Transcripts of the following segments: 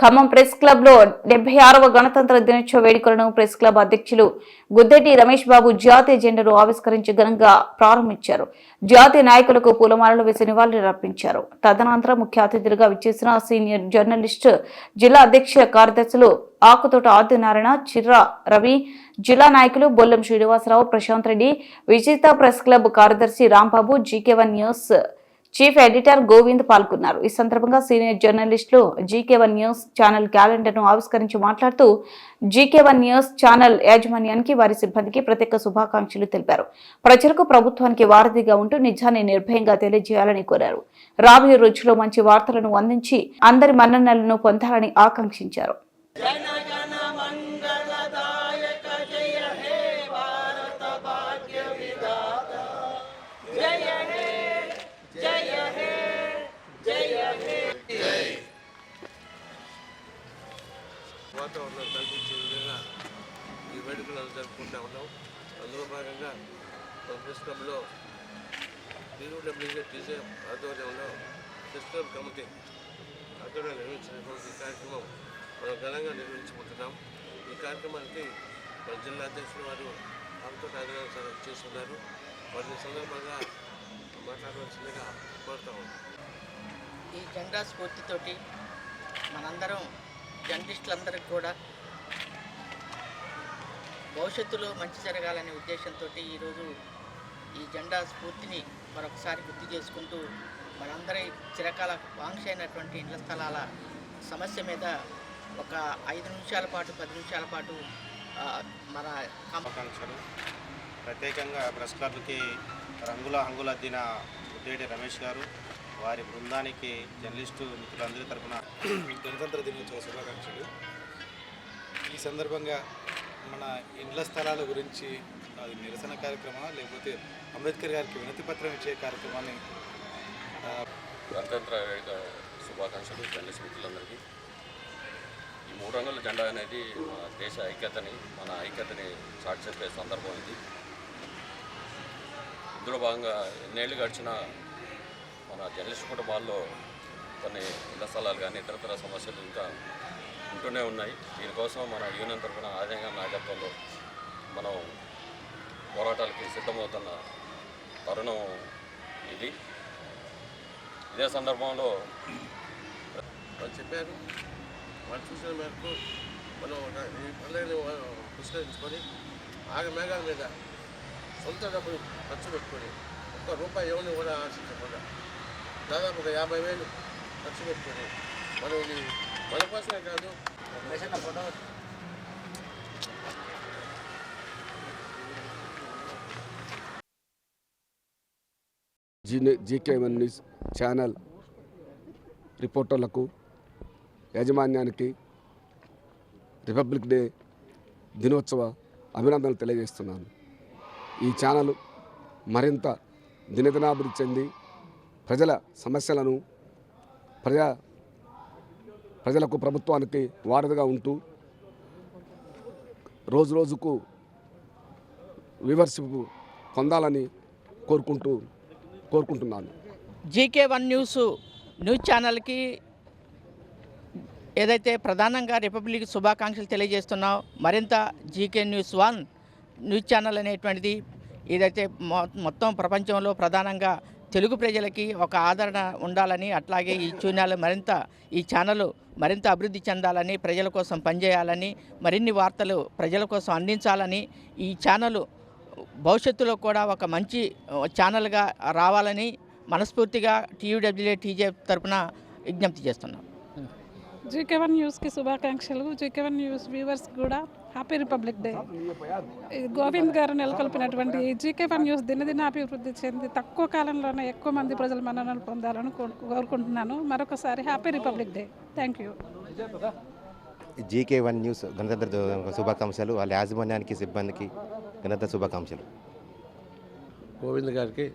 Khammam press క్లబ్లో డెబ్బై ఆరవ గణతంత్ర దినోత్సవ వేడుకలను ప్రెస్ క్లబ్ అధ్యక్షులు గుద్దెటి రమేష్ బాబు జాతీయ జెండాను ఆవిష్కరించి ఘనంగా ప్రారంభించారు. జాతీయ నాయకులకు పూలమాలలు వేసి నివాళులర్పించారు తదనంతరం ముఖ్య అతిథులుగా విచ్చేసిన సీనియర్ జర్నలిస్ట్ జిల్లా అధ్యక్ష కార్యదర్శులు ఆకుతోట ఆదినారాయణ చిర్ర రవి జిల్లా నాయకులు బొల్లం శ్రీనివాసరావు ప్రశాంత్ రెడ్డి విజేత ప్రెస్ క్లబ్ కార్యదర్శి Rambabu G K one news chief editor Govind పాల్గొన్నారు. ఈ సందర్భంగా సీనియర్ జర్నలిస్టులు G K one news channel క్యాలెండర్ను ఆవిష్కరించి మాట్లాడుతూ జీకే వన్ న్యూస్ ఛానల్ యాజమాన్యానికి వారి సిబ్బందికి ప్రత్యేక శుభాకాంక్షలు తెలిపారు. ప్రజలకు ప్రభుత్వానికి వారధిగా ఉంటూ నిజాన్ని నిర్భయంగా తెలియజేయాలని కోరారు. రాబోయే రోజుల్లో మంచి వార్తలను అందించి అందరి మన్ననలను పొందాలని ఆకాంక్షించారు. వాతావరణం కల్పించే విధంగా ఈ వేడుకలను జరుపుకుంటా ఉన్నాం అందులో భాగంగా మన ప్రెస్ టీజే ఆధ్వర్యంలో సిస్టమ్ కమిటీ ఆధ్వర్యంలో నిర్వహించినటువంటి ఈ కార్యక్రమం మనం ఘనంగా నిర్వహించుకుంటున్నాం ఈ కార్యక్రమానికి మన జిల్లా అధ్యక్షులు వారు ఆమెతో ఆగ్రహం చేస్తున్నారు. వారిని సందర్భంగా మాట్లాడవలసిందిగా కోరుతా ఉన్నాం. ఈ జెండా స్ఫూర్తితోటి మనందరం జర్నలిస్టులందరికీ కూడా భవిష్యత్తులో మంచి జరగాలనే ఉద్దేశంతో ఈరోజు ఈ జెండా స్ఫూర్తిని మరొకసారి గుర్తు చేసుకుంటూ మనందరి చిరకాల వాంక్ష అయినటువంటి ఇళ్ళ స్థలాల సమస్య మీద ఒక ఐదు నిమిషాల పాటు పది నిమిషాల పాటు మన కం- ప్రత్యేకంగా ప్రెస్ క్లబ్కి రంగుల హంగుల దిన ఉద్దేటి రమేష్ గారు వారి బృందానికి జర్నలిస్టు మిత్రులందరి తరపున గణతంత్ర దినోత్సవ శుభాకాంక్షలు. ఈ సందర్భంగా మన ఇండ్ల స్థలాల గురించి అది నిరసన కార్యక్రమా లేకపోతే అంబేద్కర్ గారికి వినతి పత్రం ఇచ్చే కార్యక్రమాన్ని గణతంత్ర వేడుక శుభాకాంక్షలు జర్నలిస్ట్ మిత్రులందరికీ. ఈ మూడు రంగుల జెండా అనేది మన దేశ ఐక్యతని మన ఐక్యతని చాటి చెప్పే సందర్భం ఇది. ఇందులో భాగంగా ఎన్నేళ్ళు గడిచిన మన జర్నలిస్ట్ కుటుంబాల్లో కొన్ని ఇళ్ళ స్థలాలు కానీ ఇతరతర సమస్యలు ఇంకా ఉంటూనే ఉన్నాయి. దీనికోసం మన యూనియన్ తరఫున ఆదాయంగా నాయకత్వంలో మనం పోరాటాలకి సిద్ధమవుతున్న తరుణం ఇది. ఇదే సందర్భంలో చెప్పారు. వాళ్ళు చూసిన మేరకు మనం ఈ పనులని పురస్కరించుకొని ఆగ మేఘాల మీద సొంత డబ్బులు ఖర్చు పెట్టుకొని ఒక్క రూపాయి ఎవరిని కూడా ఆశించకుండా దాదాపు ఒక యాభై వేలు ఖర్చు పెట్టుకున్నాం మనం ఇది మన కోసమే కాదు G GK one news channel రిపోర్టర్లకు యాజమాన్యానికి రిపబ్లిక్ డే దినోత్సవ అభినందనలు తెలియజేస్తున్నాను. ఈ ఛానల్ మరింత దినదినాభివృద్ధి చెంది ప్రజల సమస్యలను ప్రజా ప్రజలకు ప్రభుత్వానికి వారధిగా ఉంటూ రోజు రోజుకు వివర్షిప్ పొందాలని కోరుకుంటూ కోరుకుంటున్నాను. జీకే వన్ న్యూస్ న్యూస్ ఛానల్కి ఏదైతే ప్రధానంగా రిపబ్లిక్ శుభాకాంక్షలు తెలియజేస్తున్నావు మరింత GK news one news channel అనేటువంటిది ఏదైతే మొ- మొత్తం ప్రపంచంలో ప్రధానంగా తెలుగు ప్రజలకి ఒక ఆదరణ ఉండాలని అట్లాగే ఈ ఛానల్ మరింత ఈ ఛానల్ మరింత అభివృద్ధి చెందాలని ప్రజల కోసం పనిచేయాలని మరిన్ని వార్తలు ప్రజల కోసం అందించాలని ఈ ఛానల్ భవిష్యత్తులో కూడా ఒక మంచి ఛానల్గా రావాలని మనస్ఫూర్తిగా టీయూడబ్ల్యూఏ టీజే తరఫున విజ్ఞప్తి చేస్తున్నాం. జీకే వన్ న్యూస్కి శుభాకాంక్షలు. జీకే వన్ న్యూస్ వ్యూవర్స్ కూడా హ్యాపీ రిపబ్లిక్ డే. ఈ గోవింద్ గారు నెలకొల్పినటువంటి ఈ జీకే వన్ న్యూస్ దినదిన అభివృద్ధి చెంది తక్కువ కాలంలోనే ఎక్కువ మంది ప్రజలు మన్ననలు పొందాలని కో- కోరుకుంటున్నాను. మరొకసారి happy republic day. Thank you. GK one news గణతంత్ర దినోత్సవ శుభాకాంక్షలు. వాళ్ళ యాజమాన్యానికి సిబ్బందికి గణతంత్ర శుభాకాంక్షలు. గోవింద్ గారికి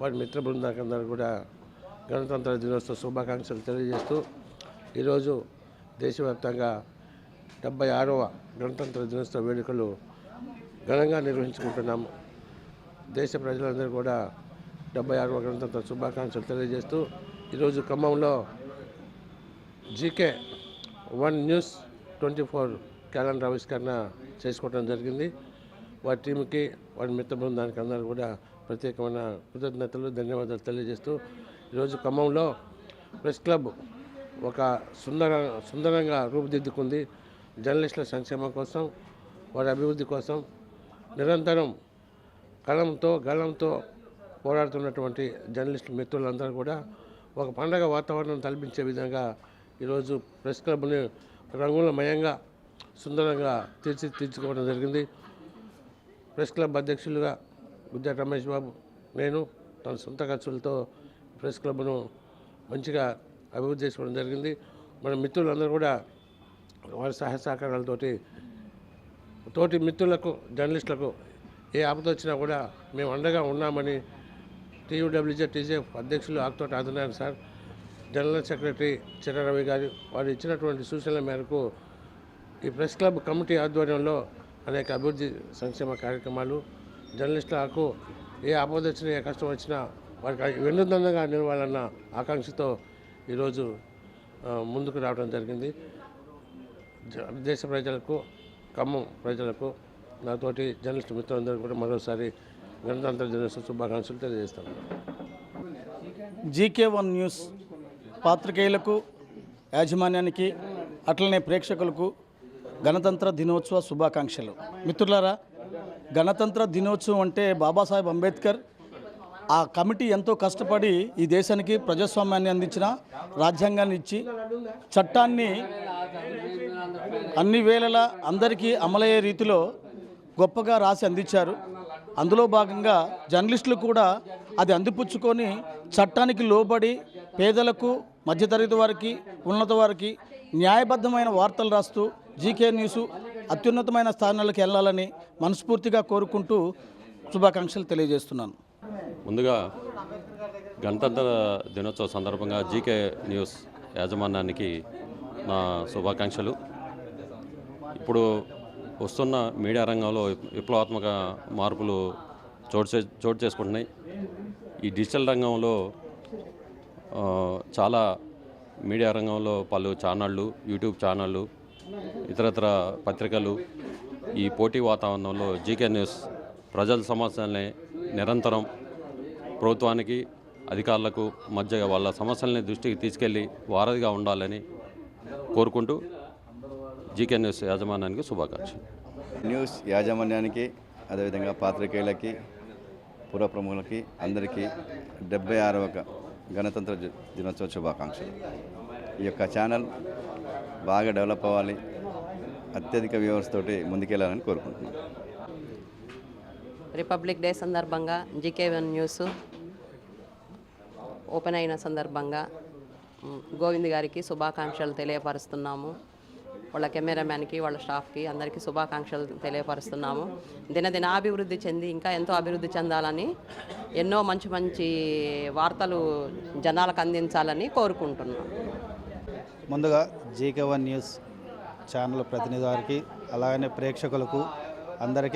వారి మిత్ర బృందాకందరూ కూడా గణతంత్ర దినోత్సవ శుభాకాంక్షలు తెలియజేస్తూ ఈరోజు దేశవ్యాప్తంగా డెబ్బై ఆరవ గణతంత్ర దినోత్సవ వేడుకలు ఘనంగా నిర్వహించుకుంటున్నాము. దేశ ప్రజలందరూ కూడా డెబ్బై ఆరవ గణతంత్ర శుభాకాంక్షలు తెలియజేస్తూ ఈరోజు ఖమ్మంలో GK one news twenty four calendar ఆవిష్కరణ చేసుకోవడం జరిగింది. వారి టీంకి వారి మిత్ర బృందానికి అందరూ కూడా ప్రత్యేకమైన కృతజ్ఞతలు ధన్యవాదాలు తెలియజేస్తూ ఈరోజు ఖమ్మంలో ప్రెస్ క్లబ్ ఒక సుందర సుందరంగా రూపుదిద్దుకుంది జర్నలిస్టుల సంక్షేమం కోసం వారి అభివృద్ధి కోసం నిరంతరం కలంతో గలంతో పోరాడుతున్నటువంటి జర్నలిస్ట్ మిత్రులందరూ కూడా ఒక పండగ వాతావరణం కల్పించే విధంగా ఈరోజు ప్రెస్ క్లబ్ని రంగులమయంగా సుందరంగా తీర్చి తీర్చుకోవడం జరిగింది. ప్రెస్ క్లబ్ అధ్యక్షులుగా గుద్ద రమేష్ బాబు నేను తన సొంత ఖర్చులతో ప్రెస్ క్లబ్ను మంచిగా అభివృద్ధి చేసుకోవడం జరిగింది. మన మిత్రులందరూ కూడా వారి సహాయ సహకారాలతోటి తోటి మిత్రులకు జర్నలిస్టులకు ఏ ఆపద వచ్చినా కూడా మేము అండగా ఉన్నామని టీయూడబ్ల్యూజే టీజేఎఫ్ అధ్యక్షులు Akuthoti Adinarayana sir general secretary Chiraravi గారు వారు ఇచ్చినటువంటి సూచనల మేరకు ఈ ప్రెస్ క్లబ్ కమిటీ ఆధ్వర్యంలో అనేక అభివృద్ధి సంక్షేమ కార్యక్రమాలు జర్నలిస్టులకు ఏ ఆపద వచ్చినా ఏ కష్టం వచ్చినా వారికి వెన్నుదండగా నిలవాలన్న ఆకాంక్షతో ఈరోజు ముందుకు రావడం జరిగింది. జ- దేశ ప్రజలకు ఖమ్మం ప్రజలకు నాతోటి జర్నలిస్ట్ మిత్రులందరూ కూడా మరోసారి గణతంత్ర దినోత్సవ శుభాకాంక్షలు తెలియజేస్తాను. జీకే వన్ న్యూస్ పాత్రికేయులకు యాజమాన్యానికి అట్లనే ప్రేక్షకులకు గణతంత్ర దినోత్సవ శుభాకాంక్షలు. మిత్రులారా గణతంత్ర దినోత్సవం అంటే బాబాసాహెబ్ అంబేద్కర్ ఆ కమిటీ ఎంతో కష్టపడి ఈ దేశానికి ప్రజాస్వామ్యాన్ని అందించిన రాజ్యాంగాన్ని ఇచ్చి చట్టాన్ని అన్ని వేళలా అందరికీ అమలయ్యే రీతిలో గొప్పగా రాసి అందించారు. అందులో భాగంగా జర్నలిస్టులు కూడా అది అందిపుచ్చుకొని చట్టానికి లోబడి పేదలకు మధ్యతరగతి వారికి ఉన్నత వారికి న్యాయబద్ధమైన వార్తలు రాస్తూ జీకే న్యూస్ అత్యున్నతమైన స్థానాలకు వెళ్ళాలని మనస్ఫూర్తిగా కోరుకుంటూ శుభాకాంక్షలు తెలియజేస్తున్నాను. ముందుగా గణతంత్ర దినోత్సవ సందర్భంగా జీకే న్యూస్ యాజమాన్యానికి నా శుభాకాంక్షలు. ఇప్పుడు వస్తున్న మీడియా రంగంలో విప్లవాత్మక మార్పులు చోటు చే చోటు చేసుకుంటున్నాయి. ఈ డిజిటల్ రంగంలో చాలా మీడియా రంగంలో పలు ఛానళ్ళు యూట్యూబ్ ఛానళ్ళు ఇతరత్ర పత్రికలు ఈ పోటీ వాతావరణంలో జీకే న్యూస్ ప్రజల సమస్యల్ని నిరంతరం ప్రభుత్వానికి అధికారులకు మధ్య వాళ్ళ సమస్యల్ని దృష్టికి తీసుకెళ్ళి వారధిగా ఉండాలని కోరుకుంటూ జీకే న్యూస్ యాజమాన్యానికి శుభాకాంక్షలు. న్యూస్ యాజమాన్యానికి అదేవిధంగా పాత్రికేయులకి పుర ప్రముఖులకి అందరికీ డెబ్బై ఆరవ గణతంత్ర దినోత్సవ శుభాకాంక్షలు. ఈ యొక్క ఛానల్ బాగా డెవలప్ అవ్వాలి అత్యధిక వ్యూవర్స్ తోటి ముందుకెళ్ళాలని కోరుకుంటున్నాను రిపబ్లిక్ డే సందర్భంగా జీకే వన్ న్యూస్ ఓపెన్ అయిన సందర్భంగా గోవింద్ గారికి శుభాకాంక్షలు తెలియపరుస్తున్నాము. వాళ్ళ కెమెరామ్యాన్కి వాళ్ళ స్టాఫ్కి అందరికీ శుభాకాంక్షలు తెలియపరుస్తున్నాము. దినదిన అభివృద్ధి చెంది ఇంకా ఎంతో అభివృద్ధి చెందాలని ఎన్నో మంచి మంచి వార్తలు జనాలకు అందించాలని కోరుకుంటున్నాం. ముందుగా జీకే వన్ న్యూస్ ఛానల్ ప్రతినిధి వారికి అలాగనే ప్రేక్షకులకు అందరికీ